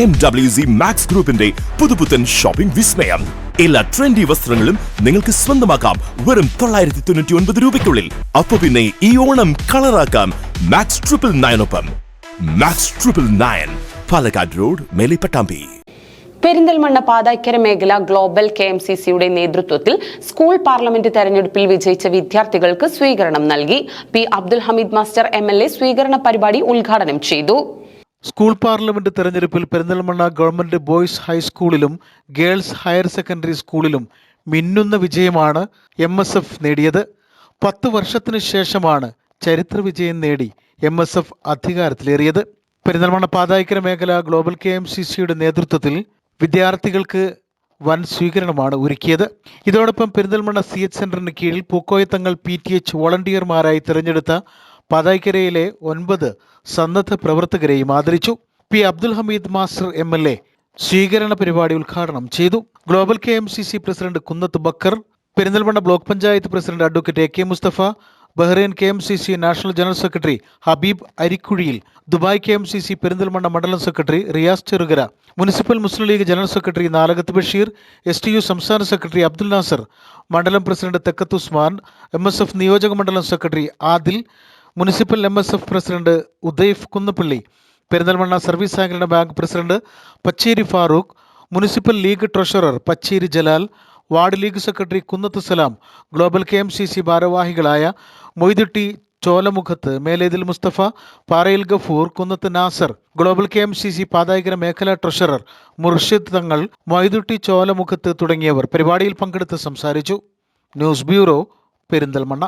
M W C max ഗ്രൂപ്പിന്റെ പുതുപുത്തൻ shopping വിസ്മയം. എല്ലാ ട്രെൻഡി വസ്ത്രങ്ങളും നിങ്ങൾക്ക് സ്വന്തമാക്കാം. വെറും തൊള്ളായിരത്തി തൊണ്ണൂറ്റി ഒൻപത് രൂപയ്ക്കുള്ളിൽ. അപ്പൊ പിന്നെ ഈ ഓണം കളറാക്കാം max triple നയനൊപ്പം max triple nine Palakkad road Melipattambi. Perinthalmanna Pathakkara മേഖല ഗ്ലോബൽ കെ എം സി സിയുടെ നേതൃത്വത്തിൽ സ്കൂൾ പാർലമെന്റ് തെരഞ്ഞെടുപ്പിൽ വിജയിച്ച വിദ്യാർത്ഥികൾക്ക് സ്വീകരണം നൽകി. P Abdul Hameed master M സ്വീകരണ പരിപാടി ഉദ്ഘാടനം ചെയ്തു. സ്കൂൾ പാർലമെന്റ് തെരഞ്ഞെടുപ്പിൽ പെരിന്തൽമണ്ണ ഗവൺമെന്റ് ബോയ്സ് ഹൈസ്കൂളിലും ഗേൾസ് ഹയർ സെക്കൻഡറി സ്കൂളിലും മിന്നുന്ന വിജയമാണ് എം എസ് എഫ് നേടിയത്. പത്ത് വർഷത്തിനു ശേഷമാണ് ചരിത്ര വിജയം നേടി എം എസ് എഫ് അധികാരത്തിലേറിയത്. പെരിന്തൽമണ്ണ പാതായിക്കര മേഖല ഗ്ലോബൽ കെ എം സി സിയുടെ നേതൃത്വത്തിൽ വിദ്യാർത്ഥികൾക്ക് വൻ സ്വീകരണമാണ് ഒരുക്കിയത്. ഇതോടൊപ്പം പെരിന്തൽമണ്ണ സി എച്ച് സെന്ററിന് കീഴിൽ പൂക്കോയത്തങ്ങൾ പി ടി എച്ച് വോളണ്ടിയർമാരായി തിരഞ്ഞെടുത്ത പാതായ്ക്കരയിലെ ഒൻപത് സന്നദ്ധ പ്രവർത്തകരെയും ആദരിച്ചു. P. Abdul Hameed master M. L. A. സ്വീകരണ പരിപാടി ഉദ്ഘാടനം ചെയ്തു. Global K M C C president Kunnath Bakkar Perinthalmanna block panchayat president advocate A K Mustafa Bahrain K M C C national general secretary Habeeb Arikkuzhiyil Dubai K M C C Perinthalmanna മണ്ഡലം secretary Riyas Cherukara municipal Muslim League general secretary Nalakath Basheer S T U സംസ്ഥാന secretary Abdul Nasar മണ്ഡലം president Thekkath Usman M S F നിയോജക മണ്ഡലം secretary Adil municipal M S F president Udaif Kunnappally Perinthalmanna service സഹകരണ bank president Pacheri Farooq municipal League treasurer Pacheri Jalal ward league secretary Kunnath Salam global K M C C ഭാരവാഹികളായ Moidutty Cholamukhath Melethil Musthafa Parayil Gafoor Kunnath Nasar global K M C C Pathayikara മേഖലാ treasurer Murshid തങ്ങൾ മൊയ്തുട്ടി ചോലമുഖത്ത് തുടങ്ങിയവർ പരിപാടിയിൽ പങ്കെടുത്ത് സംസാരിച്ചു. News bureau Perinthalmanna.